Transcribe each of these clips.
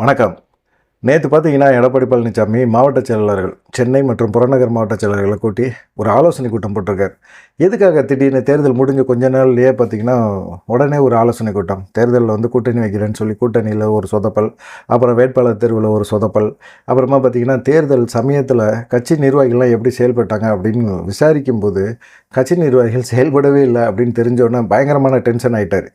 வணக்கம். நேற்று பார்த்தீங்கன்னா எடப்பாடி பழனிசாமி மாவட்ட செயலாளர்கள் சென்னை மற்றும் புறநகர் மாவட்ட செயலாளர்களை கூட்டி ஒரு ஆலோசனை கூட்டம் போட்டிருக்கார். எதுக்காக திடீர்னு தேர்தல் முடிஞ்ச கொஞ்ச நாள்லேயே பார்த்தீங்கன்னா உடனே ஒரு ஆலோசனை கூட்டம். தேர்தலில் வந்து கூட்டணி வைக்கிறேன்னு சொல்லி கூட்டணியில் ஒரு சொதப்பல் அப்புறம் வேட்பாளர் தேர்வில் ஒரு சொதப்பல் அப்புறமா பார்த்தீங்கன்னா தேர்தல் சமயத்தில் கட்சி நிர்வாகிகள்லாம் எப்படி செயல்பட்டாங்க அப்படின்னு விசாரிக்கும் போது கட்சி நிர்வாகிகள் செயல்படவே இல்லை அப்படின்னு தெரிஞ்சோடனே பயங்கரமான டென்ஷன் ஆகிட்டார்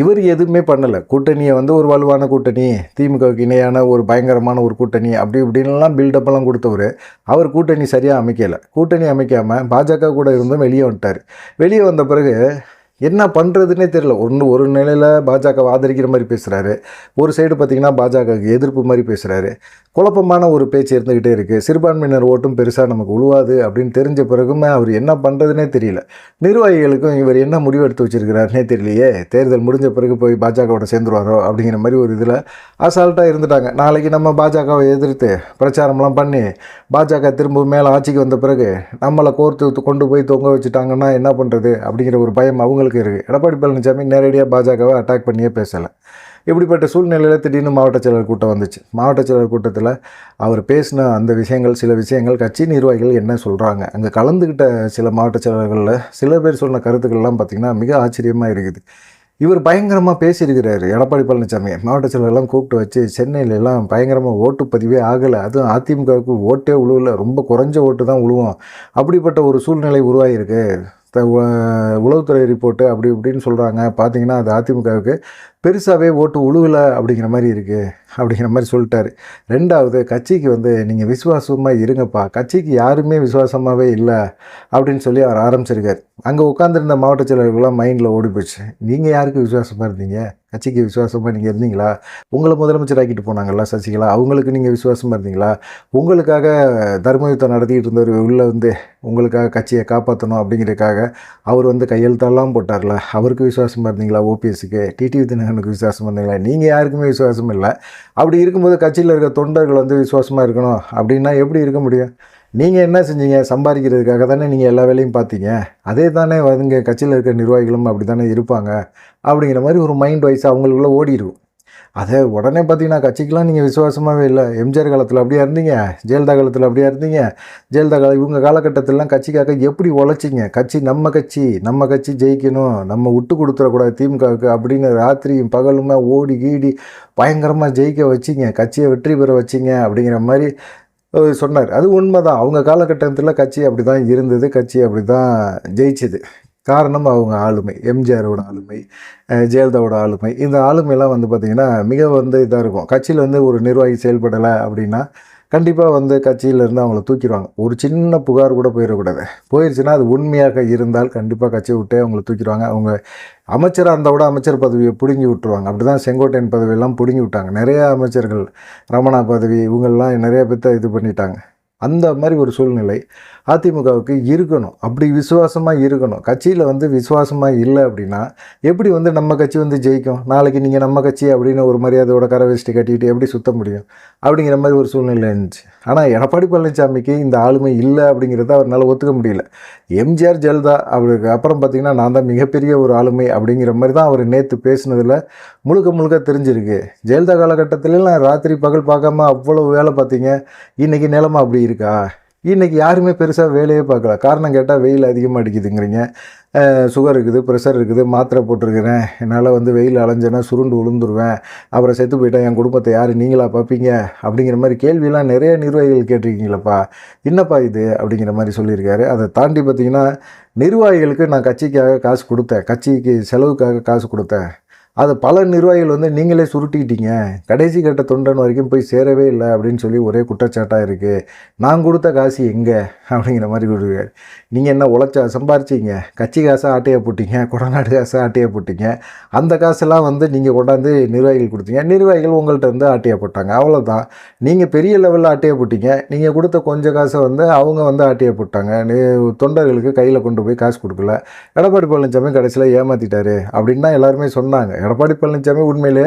இவர் எதுவுமே பண்ணலை. கூட்டணியை வந்து ஒரு வலுவான கூட்டணி திமுகவுக்கு இணையான ஒரு பயங்கரமான ஒரு கூட்டணி அப்படி இப்படின்லாம் பில்டப்லாம் கொடுத்தவர் அவர் கூட்டணி சரியாக அமைக்கலை. கூட்டணி அமைக்காமல் பாஜக கூட இருந்தும் வெளியே வந்துட்டார். வெளியே வந்த பிறகு என்ன பண்ணுறதுனே தெரியல. ஒன்று ஒரு நிலையில் பாஜகவை ஆதரிக்கிற மாதிரி பேசுகிறாரு ஒரு சைடு பார்த்திங்கன்னா பாஜகவுக்கு எதிர்ப்பு மாதிரி பேசுகிறாரு குழப்பமான ஒரு பேச்சு இருந்துக்கிட்டே இருக்குது சிறுபான்மையினர் ஓட்டும் பெருசாக நமக்கு உழுவாது அப்படின்னு தெரிஞ்ச பிறகுமே அவர் என்ன பண்ணுறதுனே தெரியல. நிர்வாகிகளுக்கும் இவர் என்ன முடிவு எடுத்து வச்சிருக்கிறாருனே தெரியலையே. தேர்தல் முடிஞ்ச பிறகு போய் பாஜகவோட சேர்ந்துருவாரோ அப்படிங்கிற மாதிரி ஒரு இதில் அசால்ட்டாக இருந்துட்டாங்க. நாளைக்கு நம்ம பாஜகவை எதிர்த்து பிரச்சாரம்லாம் பண்ணி பாஜக திரும்ப மேலே ஆட்சிக்கு வந்த பிறகு நம்மளை கோர்த்து கொண்டு போய் தொங்க வச்சுட்டாங்கன்னா என்ன பண்ணுறது அப்படிங்கிற ஒரு பயம் அவங்களுக்கு இருக்குது எடப்பாடி பழனிசாமி நேரடியாக பாஜகவை அட்டாக் பண்ணியே பேசலை. இப்படிப்பட்ட சூழ்நிலையில் திடீர்னு மாவட்ட செயலர் கூட்டம் வந்துச்சு. மாவட்ட செயலர் கூட்டத்தில் அவர் பேசின அந்த விஷயங்கள் சில விஷயங்கள் கட்சி நிர்வாகிகள் என்ன சொல்கிறாங்க அங்கே கலந்துக்கிட்ட சில மாவட்ட செயலர்களில் சில பேர் சொன்ன கருத்துக்கள்லாம் பார்த்திங்கன்னா மிக ஆச்சரியமாக இருக்குது. இவர் பயங்கரமாக பேசியிருக்கிறாரு எடப்பாடி பழனிசாமி மாவட்ட செயலர்லாம் கூப்பிட்டு வச்சு சென்னையிலலாம் பயங்கரமாக பயங்கரமாக ஓட்டுப்பதிவே ஆகலை. அதுவும் அதிமுகவுக்கு ஓட்டே உழுவல. ரொம்ப குறைஞ்ச ஓட்டு தான் உழுவும். அப்படிப்பட்ட ஒரு சூழ்நிலை உருவாகியிருக்கு உளவுத்துறை ரிப்போர்ட்டு அப்படி இப்படின்னு சொல்கிறாங்க பார்த்தீங்கன்னா அது அதிமுகவுக்கு பெருசாகவே ஓட்டு உழுவலை அப்படிங்கிற மாதிரி இருக்குது அப்படிங்கிற மாதிரி சொல்லிட்டாரு. ரெண்டாவது கட்சிக்கு வந்து நீங்கள் விசுவாசமாக இருங்கப்பா. கட்சிக்கு யாருமே விசுவாசமாகவே இல்லை அப்படின்னு சொல்லி அவர் ஆரம்பிச்சிருக்கார். அங்கே உட்காந்துருந்த மாவட்ட செயலர்கள்லாம் மைண்டில் ஓடி போச்சு. நீங்கள் யாருக்கு விசுவாசமாக இருந்தீங்க? கட்சிக்கு விசுவாசமாக நீங்கள் இருந்தீங்களா? உங்களை முதலமைச்சர் ஆக்கிட்டு போனாங்கல்ல சசிகலா. அவங்களுக்கு நீங்கள் விசுவாசமாக இருந்தீங்களா? உங்களுக்காக தர்மயுத்தம் நடத்திக்கிட்டு இருந்தவர் உள்ளே வந்து உங்களுக்காக கட்சியை காப்பாற்றணும் அப்படிங்கிறதுக்காக அவர் வந்து கையெழுத்தெல்லாம் போட்டார்ல. அவருக்கு விசுவாசமாக இருந்தீங்களா? ஓபிஎஸ்க்கு டிடிவி தின எனக்கு விசுவாசம் பண்ணீங்களா நீங்கள் யாருக்குமே விசுவாசம் இல்லை. அப்படி இருக்கும்போது கட்சியில் இருக்க தொண்டர்கள் வந்து விசுவாசமாக இருக்கணும் அப்படின்னா எப்படி இருக்க முடியும்? நீங்கள் என்ன செஞ்சீங்க? சம்பாதிக்கிறதுக்காக தானே நீங்கள் எல்லா வேலையும் பார்த்தீங்க. அதே தானே வந்து கட்சியில் இருக்கிற நிர்வாகிகளும் அப்படி தானே இருப்பாங்க. அப்படிங்கிற மாதிரி ஒரு மைண்ட் வைஸ் அவங்களுக்குள்ளே ஓடி இருக்கும் அதை உடனே பார்த்தீங்கன்னா கட்சிக்கெலாம் நீங்கள் விசுவாசமாகவே இல்லை. எம்ஜிஆர் காலத்தில் அப்படியே இருந்தீங்க? ஜெயலலிதா காலத்தில் அப்படியே இருந்தீங்க? ஜெயலலிதா கால இவங்க காலகட்டத்திலலாம் கட்சிக்காக எப்படி உழைச்சிங்க? கட்சி நம்ம கட்சி நம்ம கட்சி ஜெயிக்கணும் நம்ம விட்டு கொடுத்துடக்கூடாது திமுகவுக்கு அப்படின்னு ராத்திரியும் பகலுமே ஓடி கீடி பயங்கரமாக ஜெயிக்க வச்சிங்க. கட்சியை வெற்றி பெற வச்சிங்க அப்படிங்கிற மாதிரி சொன்னார். அது உண்மை தான் அவங்க காலகட்டத்தில் கட்சி அப்படி தான் இருந்தது. கட்சி அப்படி தான் ஜெயிச்சது. காரணம் அவங்க ஆளுமை எம்ஜிஆரோட ஆளுமை ஜெயலலிதாவோட ஆளுமை. இந்த ஆளுமையெல்லாம் வந்து பார்த்திங்கன்னா மிக வந்து இதாக இருக்கும். கட்சியில் வந்து ஒரு நிர்வாகி செயல்படலை அப்படின்னா கண்டிப்பாக வந்து கட்சியிலேருந்து அவங்கள தூக்கிடுவாங்க. ஒரு சின்ன புகார் கூட போயிடக்கூடாது. போயிடுச்சுன்னா அது உண்மையாக இருந்தால் கண்டிப்பாக கட்சியை விட்டே அவங்கள தூக்கிடுவாங்க. அவங்க அமைச்சராக இருந்தால் கூட அமைச்சர் பதவியை பிடுங்கி விட்டுருவாங்க. அப்படி தான் செங்கோட்டையன் பதவியெல்லாம் பிடுங்கி விட்டாங்க. நிறைய அமைச்சர்கள் ரமணா பதவி இவங்கெல்லாம் நிறைய பேர்த்த இது பண்ணிட்டாங்க. அந்த மாதிரி ஒரு சூழ்நிலை அதிமுகவுக்கு இருக்கணும். அப்படி விசுவாசமாக இருக்கணும். கட்சியில் வந்து விசுவாசமாக இல்லை அப்படின்னா எப்படி வந்து நம்ம கட்சி வந்து ஜெயிக்கும்? நாளைக்கு நீங்கள் நம்ம கட்சி அப்படின்னு ஒரு மரியாதையோட கரை வச்சுட்டு கட்டிக்கிட்டு எப்படி சுத்த முடியும்? அப்படிங்கிற மாதிரி ஒரு சூழ்நிலை இருந்துச்சு. ஆனால் எடப்பாடி பழனிசாமிக்கு இந்த ஆளுமை இல்லை அப்படிங்கிறத அவரால் ஒத்துக்க முடியல. எம்ஜிஆர் ஜெயலலிதா அவருக்கு அப்புறம் பார்த்திங்கன்னா நான் தான் மிகப்பெரிய ஒரு ஆளுமை அப்படிங்கிற மாதிரி தான் அவர் நேற்று பேசினதில் முழுக்க முழுக்க தெரிஞ்சிருக்கு. ஜெயலலிதா காலகட்டத்திலலாம் ராத்திரி பகல் பார்க்காம அவ்வளோ வேலை பார்த்தீங்க. இன்றைக்கி நிலமை அப்படி இருக்கா? இன்றைக்கி யாருமே பெருசாக வேலையே பார்க்கல. காரணம் கேட்டால் வெயில் அதிகமாக அடிக்குதுங்கிறீங்க. சுகர் இருக்குது ப்ரெஷர் இருக்குது மாத்திரை போட்டிருக்கிறேன். என்னால் வந்து வெயில் அலைஞ்சேன்னா சுருண்டு விழுந்துருவேன் அப்புறம் செத்து போயிட்டேன் என் குடும்பத்தை யார் நீங்களா பார்ப்பீங்க? அப்படிங்கிற மாதிரி கேள்வியெலாம் நிறைய நிர்வாகிகள் கேட்டிருக்கீங்களப்பா. என்னப்பா இது? அப்படிங்கிற மாதிரி சொல்லியிருக்காரு. அதை தாண்டி பார்த்திங்கன்னா நிர்வாகிகளுக்கு நான் கட்சிக்காக காசு கொடுத்தேன். கட்சிக்கு செலவுக்காக காசு கொடுத்தேன். அது பல நிர்வாகிகள் வந்து நீங்களே சுருட்டிக்கிட்டீங்க. கடைசி கட்ட தொண்டன் வரைக்கும் போய் சேரவே இல்லை அப்படின்னு சொல்லி ஒரே குற்றச்சாட்டாக இருக்குது நான் கொடுத்த காசு எங்கே? அப்படிங்கிற மாதிரி கொடுக்குறாரு நீங்கள் என்ன உழைச்சா சம்பாரிச்சிங்க? கட்சி காசாக ஆட்டையாக போட்டீங்க? கொடநாடு காசாக ஆட்டையாக போட்டீங்க? அந்த காசெல்லாம் வந்து நீங்கள் கொண்டாந்து நிர்வாகிகள் கொடுத்தீங்க. நிர்வாகிகள் உங்கள்கிட்ட இருந்து ஆட்டையாக போட்டாங்க. அவ்வளோதான் நீங்கள் பெரிய லெவலில் ஆட்டையை போட்டீங்க. நீங்கள் கொடுத்த கொஞ்சம் காசை வந்து அவங்க வந்து ஆட்டையாக போட்டாங்க. நீ- தொண்டர்களுக்கு கையில் கொண்டு போய் காசு கொடுக்கல. எடப்பாடி பழனிசாமி கடைசியில் ஏமாற்றிட்டாரு அப்படின்னு தான் எல்லாருமே சொன்னாங்க. எடப்பாடி பழனிசாமி உண்மையிலே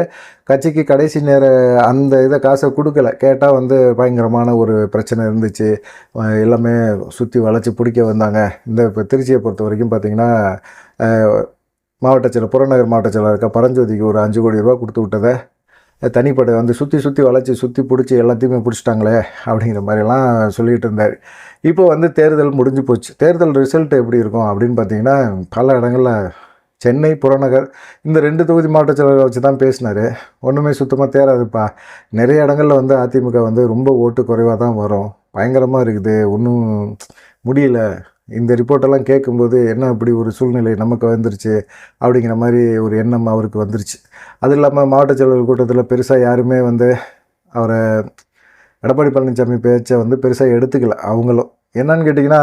கட்சிக்கு கடைசி நேர அந்த இதை காசை கொடுக்கல. கேட்டால் வந்து பயங்கரமான ஒரு பிரச்சனை இருந்துச்சு. எல்லாமே சுற்றி வளைச்சி பிடிக்க வந்தாங்க. இந்த இப்போ திருச்சியை பொறுத்த வரைக்கும் பார்த்திங்கன்னா மாவட்ட செயலர் புறநகர் மாவட்ட செயலர் இருக்க பரஞ்சோதிக்கு ஒரு அஞ்சு கோடி ரூபா கொடுத்து விட்டதை தனிப்படை வந்து சுற்றி சுற்றி வளைச்சி சுற்றி பிடிச்சி எல்லாத்தையுமே பிடிச்சிட்டாங்களே அப்படிங்கிற மாதிரிலாம் சொல்லிகிட்டு இருந்தார். இப்போ வந்து தேர்தல் முடிஞ்சு போச்சு. தேர்தல் ரிசல்ட் எப்படி இருக்கும் அப்படின்னு பார்த்தீங்கன்னா பல இடங்களில் சென்னை புறநகர் இந்த ரெண்டு தொகுதி மாவட்ட செயலர்களை வச்சு தான் பேசினார். ஒன்றுமே சுத்தமாக தேராதுப்பா நிறைய இடங்களில் வந்து அதிமுக வந்து ரொம்ப ஓட்டு குறைவாக தான் வரும். பயங்கரமாக இருக்குது. ஒன்றும் முடியல. இந்த ரிப்போர்ட்டெல்லாம் கேட்கும்போது என்ன அப்படி ஒரு சூழ்நிலை நமக்கு வந்துருச்சு அப்படிங்கிற மாதிரி ஒரு எண்ணம் அவருக்கு வந்துருச்சு. அது இல்லாமல் மாவட்ட செயலர் கூட்டத்தில் பெருசாக யாருமே வந்து அவரை எடப்பாடி பழனிசாமி பேச்சை வந்து பெருசாக எடுத்துக்கல. அவங்களும் என்னன்னு கேட்டிங்கன்னா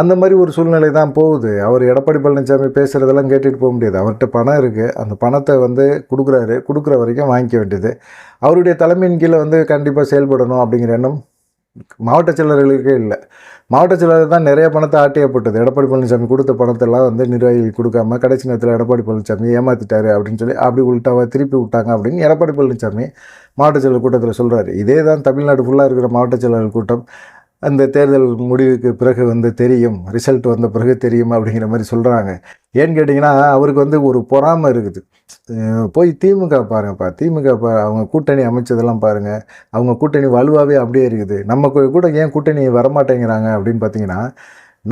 அந்த மாதிரி ஒரு சூழ்நிலை தான் போகுது. அவர் எடப்பாடி பழனிசாமி பேசுகிறதெல்லாம் கேட்டுட்டு போக முடியாது. அவர்கிட்ட பணம் இருக்குது அந்த பணத்தை வந்து கொடுக்குறாரு. கொடுக்குற வரைக்கும் வாங்கிக்க வேண்டியது. அவருடைய தலைமையின் கீழே வந்து கண்டிப்பாக செயல்படணும் அப்படிங்கிற எண்ணம் மாவட்ட செயலர்களுக்கே இல்லை. மாவட்ட செயலர் தான் நிறைய பணத்தை ஆட்டியப்பட்டது எடப்பாடி பழனிசாமி கொடுத்த பணத்தெல்லாம் வந்து நிர்வாகிகள் கொடுக்காம கடைசி நேரத்தில் எடப்பாடி பழனிசாமி ஏமாற்றிட்டாரு அப்படின்னு சொல்லி அப்படி உள்ட்டாவை திருப்பி விட்டாங்க அப்படின்னு எடப்பாடி பழனிசாமி மாவட்ட செயலர் கூட்டத்தில் சொல்கிறாரு இதே தான் தமிழ்நாடு ஃபுல்லாக இருக்கிற மாவட்ட செயலர்கள் கூட்டம். அந்த தேர்தல் முடிவுக்கு பிறகு வந்து தெரியும் ரிசல்ட் வந்த பிறகு தெரியும் அப்படிங்கிற மாதிரி சொல்கிறாங்க ஏன்னு கேட்டிங்கன்னா அவருக்கு வந்து ஒரு பொறாமை இருக்குது. போய் திமுக பாருங்கப்பா திமுக பா அவங்க கூட்டணி அமைச்சதெல்லாம் பாருங்கள் அவங்க கூட்டணி வலுவாகவே அப்படியே இருக்குது. நம்ம கூட ஏன் கூட்டணி வரமாட்டேங்கிறாங்க அப்படின்னு பார்த்தீங்கன்னா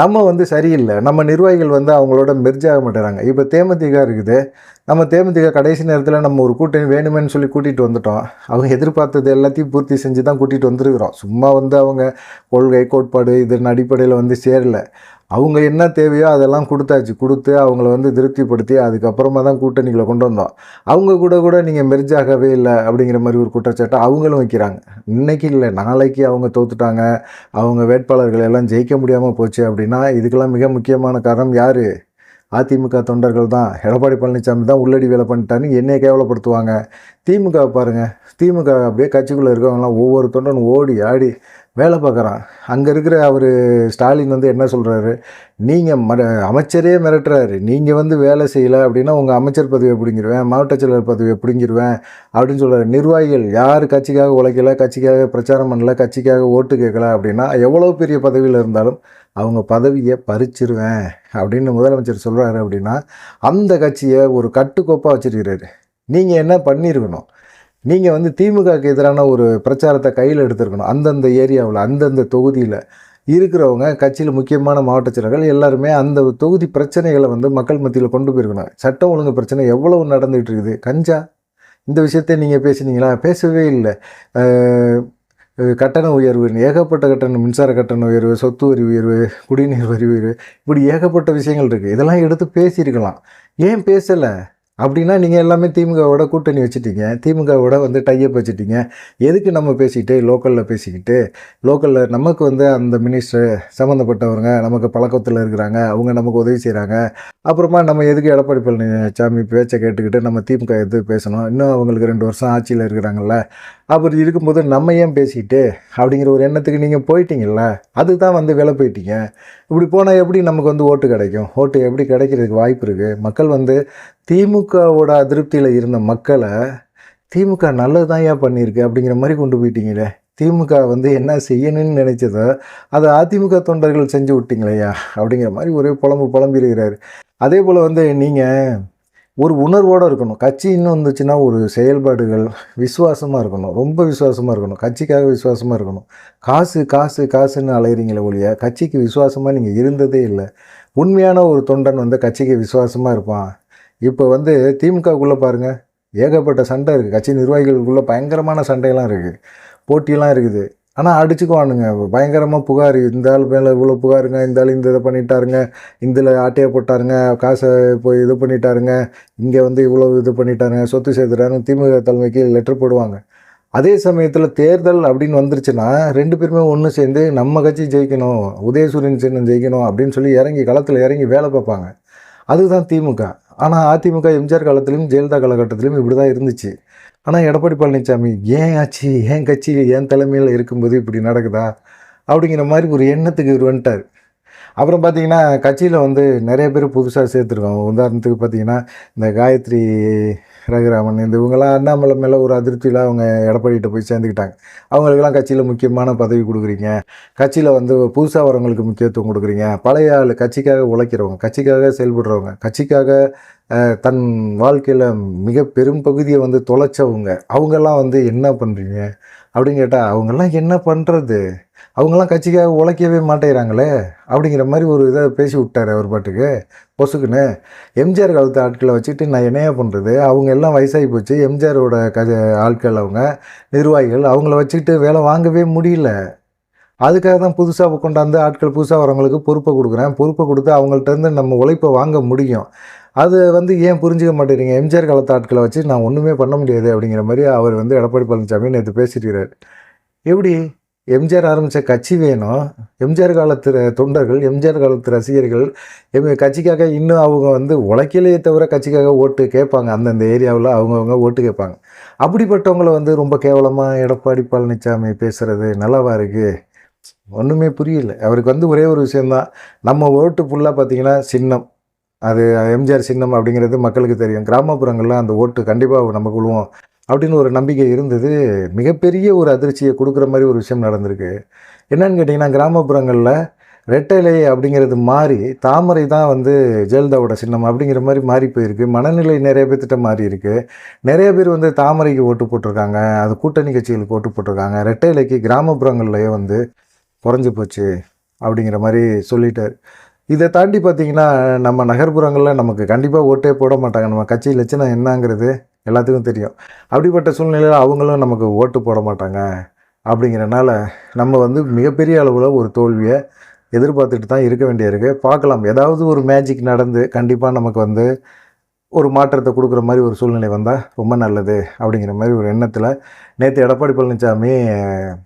நம்ம வந்து சரியில்லை. நம்ம நிர்வாகிகள் வந்து அவங்களோட மெர்ஜ் ஆக மாட்டேறாங்க. இப்போ தேமுதிக இருக்குது. நம்ம தேமுதிக கடைசி நேரத்தில் நம்ம ஒரு கூட்டணி வேணுமேன்னு சொல்லி கூட்டிகிட்டு வந்துட்டோம். அவங்க எதிர்பார்த்தது எல்லாத்தையும் பூர்த்தி செஞ்சு தான் கூட்டிகிட்டு வந்துருக்குறோம். சும்மா வந்து அவங்க கொள்கை கோட்பாடு இதன் அடிப்படையில் வந்து சேரல. அவங்க என்ன தேவையோ அதெல்லாம் கொடுத்தாச்சு. கொடுத்து அவங்கள வந்து திருப்திப்படுத்தி அதுக்கப்புறமா தான் கூட்டணிகளை கொண்டு வந்தோம். அவங்க கூட கூட நீங்கள் மெர்ஜாகவே இல்லை அப்படிங்கிற மாதிரி ஒரு குற்றச்சாட்டை அவங்களும் வைக்கிறாங்க. இன்றைக்கி இல்லை நாளைக்கு அவங்க தோத்துட்டாங்க. அவங்க வேட்பாளர்கள் எல்லாம் ஜெயிக்க முடியாமல் போச்சு அப்படின்னா இதுக்கெல்லாம் மிக முக்கியமான காரணம் யார்? அதிமுக தொண்டர்கள் தான் எடப்பாடி பழனிசாமி தான் உள்ளடி வேலை பண்ணிட்டான்னு என்னை கேவலப்படுத்துவாங்க. திமுக பாருங்கள் திமுக அப்படியே கட்சிக்குள்ளே இருக்கவங்களாம் ஒவ்வொரு தொண்டனும் ஓடி ஆடி வேலை பார்க்குறான். அங்கே இருக்கிற அவர் ஸ்டாலின் வந்து என்ன சொல்கிறாரு நீங்கள் மர அமைச்சரே மிரட்டுறாரு. நீங்கள் வந்து வேலை செய்யலை அப்படின்னா உங்கள் அமைச்சர் பதவியை பிடிங்கிருவேன் மாவட்ட செயலர் பதவியை பிடிங்கிருவேன் அப்படின்னு சொல்கிறார் நிர்வாகிகள் யார் கட்சிக்காக உழைக்கல கட்சிக்காக பிரச்சாரம் பண்ணல கட்சிக்காக ஓட்டு கேட்கல அப்படின்னா எவ்வளோ பெரிய பதவியில் இருந்தாலும் அவங்க பதவியை பறிச்சிருவேன் அப்படின்னு முதலமைச்சர் சொல்கிறாரு அப்படின்னா அந்த கட்சியை ஒரு கட்டுக்கோப்பாக வச்சுருக்கிறாரு. நீங்கள் என்ன பண்ணியிருக்கணும் நீங்கள் வந்து திமுகவுக்கு எதிரான ஒரு பிரச்சாரத்தை கையில் எடுத்திருக்கணும். அந்தந்த ஏரியாவில் அந்தந்த தொகுதியில் இருக்கிறவங்க கட்சியில் முக்கியமான மாவட்ட செயலர்கள் எல்லாருமே அந்த தொகுதி பிரச்சனைகளை வந்து மக்கள் மத்தியில் கொண்டு போயிருக்கணும். சட்டம் ஒழுங்கு பிரச்சனை எவ்வளவு நடந்துகிட்டு இருக்குது? கஞ்சா? இந்த விஷயத்தை நீங்கள் பேசுனீங்களா? பேசவே இல்லை. கட்டண உயர்வு ஏகப்பட்ட கட்டணம் மின்சார கட்டண உயர்வு சொத்து வரி உயர்வு குடிநீர் வரி உயர்வு இப்படி ஏகப்பட்ட விஷயங்கள் இருக்குது இதெல்லாம் எடுத்து பேசியிருக்கலாம். ஏன் பேசலை? அப்படின்னா நீங்கள் எல்லாமே திமுகவோட கூட்டணி வச்சுட்டீங்க. திமுகவோட வந்து டையப் வச்சுட்டீங்க. எதுக்கு நம்ம பேசிக்கிட்டு லோக்கலில் பேசிக்கிட்டு லோக்கலில் நமக்கு வந்து அந்த மினிஸ்டர் சம்மந்தப்பட்டவங்க நமக்கு பழக்கத்தில் இருக்கிறாங்க அவங்க நமக்கு உதவி செய்கிறாங்க அப்புறமா நம்ம எதுக்கு எடப்பாடி பழனிசாமி பேச்சை கேட்டுக்கிட்டு நம்ம திமுக எது பேசணும்? இன்னும் அவங்களுக்கு ரெண்டு வருஷம் ஆட்சியில் இருக்கிறாங்கல்ல. அப்படி இருக்கும்போது நம்ம ஏன் பேசிக்கிட்டு அப்படிங்கிற ஒரு எண்ணத்துக்கு நீங்கள் போயிட்டீங்கல்ல? அதுதான் வந்து விலை போயிட்டீங்க. இப்படி போனால் எப்படி நமக்கு வந்து ஓட்டு கிடைக்கும்? ஓட்டு எப்படி கிடைக்கிறதுக்கு வாய்ப்பு இருக்குது மக்கள் வந்து திமுகவோட அதிருப்தியில் இருந்த மக்களை திமுக நல்லது ஏன் பண்ணியிருக்கு அப்படிங்கிற மாதிரி கொண்டு போயிட்டீங்களே. திமுக வந்து என்ன செய்யணும்னு நினைச்சதோ அதை அதிமுக தொண்டர்கள் செஞ்சு விட்டிங்களையா அப்படிங்கிற மாதிரி ஒரே புலம்பு புலம்பிருக்கிறாரு அதே போல் வந்து நீங்கள் ஒரு உணர்வோடு இருக்கணும். கட்சி இன்னும் வந்துச்சுன்னா ஒரு செயல்பாடுகள் விசுவாசமாக இருக்கணும். ரொம்ப விசுவாசமாக இருக்கணும். கட்சிக்காக விசுவாசமாக இருக்கணும். காசு காசு காசுன்னு அலையிறீங்களே ஒழிய கட்சிக்கு விசுவாசமாக நீங்கள் இருந்ததே இல்லை. உண்மையான ஒரு தொண்டன் வந்து கட்சிக்கு விசுவாசமாக இருப்பான். இப்போ வந்து திமுகவுக்குள்ளே பாருங்கள் ஏகப்பட்ட சண்டை இருக்குது கட்சி நிர்வாகிகளுக்குள்ளே பயங்கரமான சண்டையெல்லாம் இருக்குது போட்டியெல்லாம் இருக்குது. ஆனால் அடிச்சுக்குவானுங்க. பயங்கரமாக புகார் இந்த ஆள் மேலே இவ்வளோ புகாருங்க இந்த ஆள் இந்த இதை பண்ணிட்டாருங்க இதில் ஆட்டையை போட்டாருங்க காசை போய் இது பண்ணிட்டாருங்க இங்கே வந்து இவ்வளோ இது பண்ணிட்டாருங்க சொத்து சேர்த்துட்டாருன்னு திமுக தலைமைக்கு லெட்டர் போடுவாங்க. அதே சமயத்தில் தேர்தல் அப்படின்னு வந்துருச்சுன்னா ரெண்டு பேருமே ஒன்று சேர்ந்து நம்ம கட்சி ஜெயிக்கணும் உதயசூரியன் சின்னம் ஜெயிக்கணும் அப்படின்னு சொல்லி இறங்கி களத்தில் இறங்கி வேலை பார்ப்பாங்க. அதுதான் திமுக. ஆனால் அதிமுக எம்ஜிஆர் காலத்திலையும் ஜெயலலிதா காலகட்டத்திலையும் இப்படி தான் இருந்துச்சு. ஆனால் எடப்பாடி பழனிசாமி ஏன் ஆச்சு? ஏன் கட்சி ஏன் தலைமையில் இருக்கும்போது இப்படி நடக்குதா? அப்படிங்கிற மாதிரி ஒரு எண்ணத்துக்கு இவர் வந்துட்டார். அப்புறம் பார்த்தீங்கன்னா கட்சியில் வந்து நிறைய பேர் புதுசாக சேர்த்துருக்கோம் உதாரணத்துக்கு பார்த்தீங்கன்னா இந்த காயத்ரி ரகுராமன் இந்த இவங்கெல்லாம் அண்ணாமலை மேலே ஒரு அதிருப்தியில் அவங்க எடப்பாடிகிட்ட போய் சேர்ந்துக்கிட்டாங்க. அவங்களுக்கெல்லாம் கட்சியில் முக்கியமான பதவி கொடுக்குறீங்க. கட்சியில் வந்து புதுசாக வரவங்களுக்கு முக்கியத்துவம் கொடுக்குறீங்க. பழைய ஆள் கட்சிக்காக உழைக்கிறவங்க கட்சிக்காக செயல்படுறவங்க கட்சிக்காக தன் வாழ்க்கையில் மிக பெரும் பகுதியை வந்து தொலைச்சவங்க அவங்கெல்லாம் வந்து என்ன பண்ணுறீங்க அப்படின்னு கேட்டால் அவங்கெல்லாம் என்ன பண்ணுறது அவங்கெல்லாம் கட்சிக்காக உழைக்கவே மாட்டேங்கிறாங்களே அப்படிங்கிற மாதிரி ஒரு இதை பேசி விட்டார் அவர் பாட்டுக்கு. பொசுக்குன்னு. எம்ஜிஆர் காலத்து ஆட்களை வச்சுட்டு நான் என்னையா பண்ணுறது அவங்க எல்லாம் வயசாகி போச்சு. எம்ஜிஆரோட க ஆட்கள் அவங்க நிர்வாகிகள் அவங்கள வச்சுக்கிட்டு வேலை வாங்கவே முடியல. அதுக்காக தான் புதுசாக கொண்டாந்து ஆட்கள் புதுசாக வரவங்களுக்கு பொறுப்பை கொடுக்குறேன். பொறுப்பை கொடுத்து அவங்கள்ட்ட இருந்து நம்ம உழைப்பை வாங்க முடியும். அது வந்து ஏன் புரிஞ்சுக்க மாட்டேறீங்க? எம்ஜிஆர் காலத்து ஆட்களை வச்சு நான் ஒன்றுமே பண்ண முடியாது அப்படிங்கிற மாதிரி அவர் வந்து எடப்பாடி பழனிசாமி நேற்று பேசிட்டு எப்படி? எம்ஜிஆர் ஆரம்பித்த கட்சி வேணும். எம்ஜிஆர் காலத்து தொண்டர்கள் எம்ஜிஆர் காலத்து ரசிகர்கள் எம் கட்சிக்காக இன்னும் அவங்க வந்து உழைக்கலையே தவிர கட்சிக்காக ஓட்டு கேட்பாங்க. அந்தந்த ஏரியாவில் அவங்கவுங்க ஓட்டு கேட்பாங்க. அப்படிப்பட்டவங்களை வந்து ரொம்ப கேவலமாக எடப்பாடி பழனிசாமி பேசுகிறது நல்லாவா இருக்குது ஒன்றுமே புரியல. அவருக்கு வந்து ஒரே ஒரு விஷயந்தான் நம்ம ஓட்டு ஃபுல்லாக பார்த்தீங்கன்னா சின்னம். அது எம்ஜிஆர் சின்னம் அப்படிங்கிறது மக்களுக்கு தெரியும். கிராமப்புறங்களில் அந்த ஓட்டு கண்டிப்பாக நம்ம விழுவோம் அப்படின்னு ஒரு நம்பிக்கை இருந்தது. மிகப்பெரிய ஒரு அதிர்ச்சியை கொடுக்குற மாதிரி ஒரு விஷயம் நடந்திருக்கு. என்னன்னு கேட்டிங்கன்னா கிராமப்புறங்களில் ரெட்டைலை அப்படிங்கிறது மாறி தாமரை தான் வந்து ஜெயலலிதாவோட சின்னம் அப்படிங்கிற மாதிரி மாறி போயிருக்கு. மனநிலை நிறைய பேர்த்திட்ட மாறி இருக்கு. நிறைய பேர் வந்து தாமரைக்கு ஓட்டு போட்டிருக்காங்க. அது கூட்டணி கட்சிகளுக்கு ஓட்டு போட்டிருக்காங்க. ரெட்டைலைக்கு கிராமப்புறங்கள்லேயே வந்து குறைஞ்சி போச்சு அப்படிங்கிற மாதிரி சொல்லிட்டார். இதை தாண்டி பார்த்திங்கன்னா நம்ம நகர்ப்புறங்களில் நமக்கு கண்டிப்பாக ஓட்டே போட மாட்டாங்க. நம்ம கட்சி லட்சணம் என்னங்கிறது எல்லாத்துக்கும் தெரியும். அப்படிப்பட்ட சூழ்நிலையில் அவங்களும் நமக்கு ஓட்டு போட மாட்டாங்க. அப்படிங்கிறனால நம்ம வந்து மிகப்பெரிய அளவில் ஒரு தோல்வியை எதிர்பார்த்துட்டு தான் இருக்க வேண்டியிருக்கு பார்க்கலாம். ஏதாவது ஒரு மேஜிக் நடந்து கண்டிப்பாக நமக்கு வந்து ஒரு மாற்றத்தை கொடுக்குற மாதிரி ஒரு சூழ்நிலை வந்தால் ரொம்ப நல்லது அப்படிங்கிற மாதிரி ஒரு எண்ணத்தில் நேற்று எடப்பாடி பழனிசாமி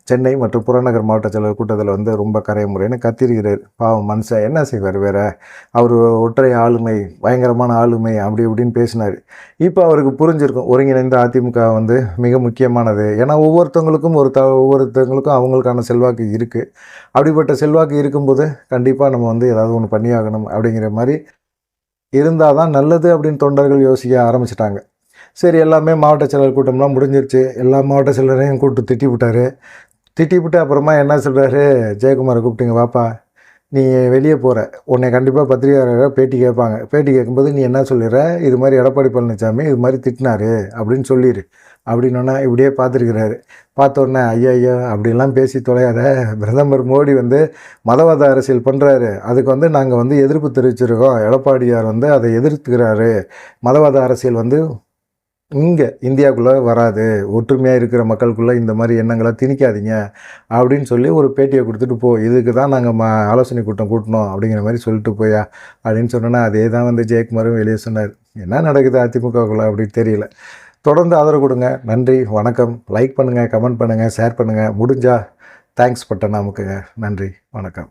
சென்னை மற்றும் புறநகர் மாவட்ட செயலர் கூட்டத்தில் வந்து ரொம்ப கரைய முறைன்னு கத்திருக்கிறார். பாவம் மனுஷன். என்ன செய்வார் வேறு? அவர் ஒற்றை ஆளுமை பயங்கரமான ஆளுமை அப்படி இப்படின்னு பேசினார். இப்போ அவருக்கு புரிஞ்சிருக்கும். ஒருங்கிணைந்த அதிமுக வந்து மிக முக்கியமானது. ஏன்னா ஒவ்வொருத்தவங்களுக்கும் ஒரு த ஒவ்வொருத்தவங்களுக்கும் அவங்களுக்கான செல்வாக்கு இருக்குது அப்படிப்பட்ட செல்வாக்கு இருக்கும்போது கண்டிப்பாக நம்ம வந்து ஏதாவது ஒன்று பண்ணியாகணும் அப்படிங்கிற மாதிரி இருந்தால் தான் நல்லது அப்படின்னு தொண்டர்கள் யோசிக்க ஆரம்பிச்சிட்டாங்க. சரி எல்லாமே மாவட்ட செயலர் கூட்டம்லாம் முடிஞ்சிருச்சு. எல்லா மாவட்ட செயலரையும் கூப்பிட்டு திட்டி விட்டாரு. திட்டி விட்டு அப்புறமா என்ன சொல்கிறாரு ஜெயக்குமாரை கூப்பிட்டுங்க வாப்பா நீ வெளியே போகிற உன்னை கண்டிப்பாக பத்திரிகையாளர் பேட்டி கேட்பாங்க. பேட்டி கேட்கும்போது நீ என்ன சொல்லிடுற? இது மாதிரி எடப்பாடி பழனிசாமி இது மாதிரி திட்டினாரு அப்படின்னு சொல்லிடு அப்படின்னோன்னா இப்படியே பார்த்துருக்கிறாரு. பார்த்தோன்னே ஐயா ஐயா அப்படிலாம் பேசி தொலையாத பிரதமர் மோடி வந்து மதவாத அரசியல் பண்ணுறாரு அதுக்கு வந்து நாங்கள் வந்து எதிர்ப்பு தெரிவிச்சிருக்கோம். எடப்பாடியார் வந்து அதை எதிர்த்துக்கிறாரு. மதவாத அரசியல் வந்து இங்கே இந்தியாவுக்குள்ளே வராது. ஒற்றுமையாக இருக்கிற மக்களுக்குள்ளே இந்த மாதிரி எண்ணங்களை திணிக்காதீங்க அப்படின்னு சொல்லி ஒரு பேட்டியை கொடுத்துட்டு போ இதுக்கு தான் நாங்கள் ம ஆலோசனை கூட்டம் கூட்டினோம் அப்படிங்கிற மாதிரி சொல்லிட்டு போயா அப்படின்னு சொன்னோன்னா அதே தான் வந்து ஜெயக்குமாரும் வெளியே சொன்னார். என்ன நடக்குது அதிமுகவுக்குள்ள அப்படின்னு தெரியல. தொடர்ந்து ஆதரவு கொடுங்க. நன்றி வணக்கம். லைக் பண்ணுங்கள் கமெண்ட் பண்ணுங்கள் ஷேர் பண்ணுங்கள் முடிஞ்சால் தேங்க்ஸ் பட்டன் அமுக்குங்க நன்றி வணக்கம்.